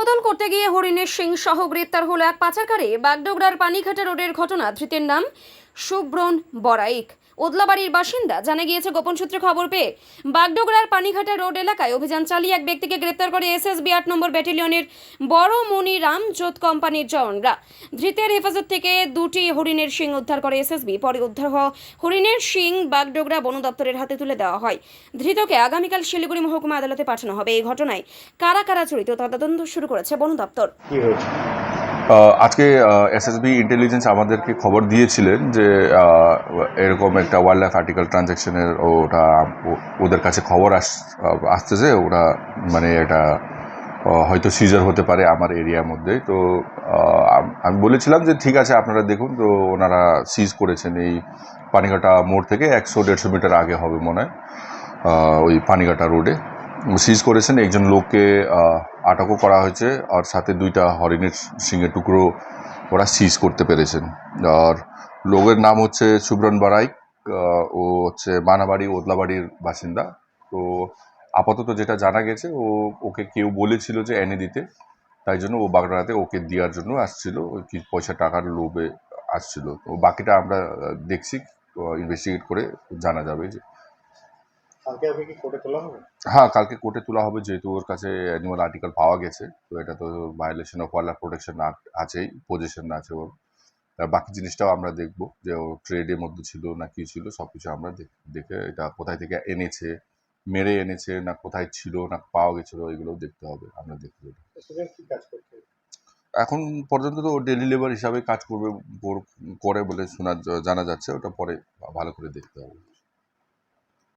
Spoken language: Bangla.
বদল করতে গিয়ে হরিণের সিং সহ গ্রেপ্তার হলো এক পাচারকারী। বাগডোগরার পানিঘাটা রোডের ঘটনা, ধৃতের নাম সুব্রণ বড়াইক ওদলাবাড়ির বাসিন্দা জানা গিয়েছে, গোপন সূত্রে খবর পেয়ে বাগডোগরার পানিঘাটা রোড এলাকায় অভিযান চালিয়ে এক ব্যক্তিকে গ্রেপ্তার করে এসএসবি আট নম্বর ব্যাটালিয়নের বড় মনি রামজোত কোম্পানির জওয়ানরা। ধৃতের হেফাজত থেকে দুটি হরিণের শিং উদ্ধার করে এসএসবি। পরে উদ্ধার হওয়া হরিণের শিং বাগডোগরা বন দপ্তরের হাতে তুলে দেওয়া হয়। ধৃতকে আগামীকাল শিলিগুড়ি মহকুমা আদালতে পাঠানো হবে। এই ঘটনায় কারা কারা জড়িত, তদন্ত শুরু করেছে বন দপ্তর। আজকে এসএসবি ইন্টেলিজেন্স আমাদেরকে খবর দিয়েছিলেন যে এরকম একটা ওয়াইল্ড লাইফ আর্টিকেল ট্রানজ্যাকশনের ওটা ওদের কাছে খবর আস, আসতেছে। ওরা মানে এটা হয়তো সিজার হতে পারে আমার এরিয়ার মধ্যে। তো আমি বলেছিলাম যে, ঠিক আছে, আপনারা দেখুন। তো, ওনারা সিজ করেছেন এই পানিঘাটা মোড় থেকে একশো দেড়শো মিটার আগে হবে মনে হয় ওই পানিঘাটা রোডে সিজ করেছেন। একজন লোককে আটকও করা হয়েছে আর সাথে দুইটা হরিণের সিংহের টুকরো ওরা সিজ করতে পেরেছেন। আর লোকের নাম হচ্ছে সুব্রণ বারাইক ও হচ্ছে মানাবাড়ি, ওদলাবাড়ির বাসিন্দা। তো আপাতত যেটা জানা গেছে, ও, ওকে কেউ বলেছিল যে এনে দিতে। তাই জন্য ও বাগড়াতে ওকে দেওয়ার জন্য আসছিল। কি পয়সা টাকার লোভে আসছিল। তো বাকিটা আমরা দেখছি ইনভেস্টিগেট করে জানা যাবে যে কালকে আপনি কি কোর্টে তোলা হবে? হ্যাঁ কালকে কোর্টে তোলা হবে যেহেতু ওর কাছে অ্যানিমাল আর্টিকেল পাওয়া গেছে তো এটা তো ভায়োলেশন অফ ওয়াইল্ড প্রোটেকশন আছেই পজিশন আছে ওর। আর বাকি জিনিসটাও আমরা দেখব যে ও ট্রেডের মধ্যে ছিল না কি ছিল সব কিছু আমরা দেখ- এটা কোথায় থেকে এনেছে মেরে এনেছে না কোথায় ছিল না পাওয়া গেছিল এগুলো দেখতে হবে আমরা দেখতে হবে? এখন পর্যন্ত তো ডেলি লেবার হিসাবে কাজ করবে করে বলে শোনা জানা যাচ্ছে ওটা পরে ভালো করে দেখতে হবে।